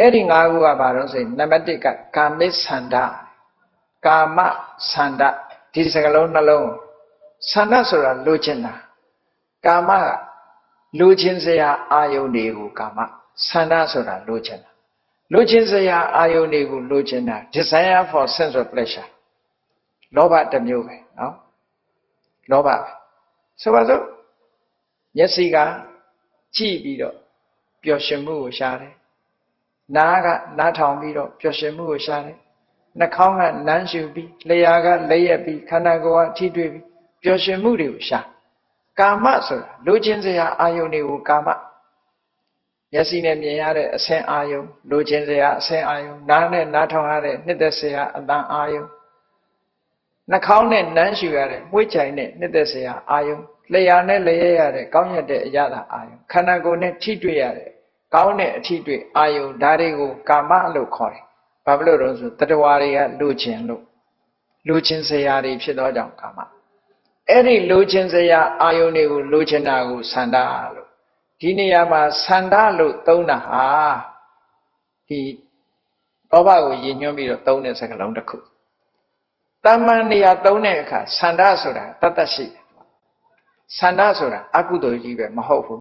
အဲ့ဒီ၅ခုကဘာလို့ဆိုရင်နံပါတ်1ကကာမိဆန္ဒကာမဆန္ဒဒီစကလုံးနှလုံးဆန္ဒဆိုတာလိုချင်တာကာမလိုချင်စရာအာယုန်တွေကိုကာမဆန္ဒဆိုတာလိုချင်တာလိုချင်စရာအာယုန်တွေကိုလိုချင်တာ desire for sense of pleasure လောဘတစ်မျိုးပဲနော်လောဘပဲဆိုပါစို့မျက်စိကကြည့်ပြီးတော့ပျော်ရွှင်မှုကိုရှာတယ် နားကနားထောင်ပြီးတော့ပျော်ရွှင်မှုကိုရှားတယ်နှာခေါင်းကနမ်းရှူပြီးလျှာကလက်ရက်ပြီးခန္ဓာကိုယ်ကထိတွေ့ပြီးပျော်ရွှင်မှုတွေကိုရှားကာမဆိုတာလိုချင်စရာအာယုန်တွေကိုကာမမျက်စိနဲ့မြင်ရတဲ့အဆင်းအာယုန်လိုချင်စရာအဆင်းအာယုန်နားနဲ့နားထောင်ရတဲ့နှစ်သက်စရာအတန်အာယုန်နှာခေါင်းနဲ့နမ်းရှူရတဲ့မှု့ချိုင်နဲ့နှစ်သက်စရာအာယုန်လျှာနဲ့လျက်ရတဲ့ကောင်းရတဲ့အရာသာအာယုန်ခန္ဓာကိုယ်နဲ့ထိတွေ့ရတဲ့ ကောင်းတဲ့အထိတွေ့အာယုန်ဒါတွေကိုကာမလို့ခေါ်တယ်။ဘာဖြစ်လို့လဲဆိုတတဝါတွေကလူချင်းလို့လူချင်းစရာတွေဖြစ်သောကြောင့်ကာမအဲ့ဒီလူချင်းစရာအာယုန်တွေကိုလူချင်းတာကိုဆန္ဒလို့ဒီနေရာမှာဆန္ဒလို့သုံးတာဟာဒီလောဘကိုရည်ညွှန်းပြီးတော့သုံးတဲ့စကားလုံးတစ်ခုတမန်နေရာသုံးတဲ့အခါဆန္ဒဆိုတာတတ်တတ်ရှိတယ်ဆန္ဒဆိုတာအကုသိုလ်ကြီးပဲမဟုတ်ဘူး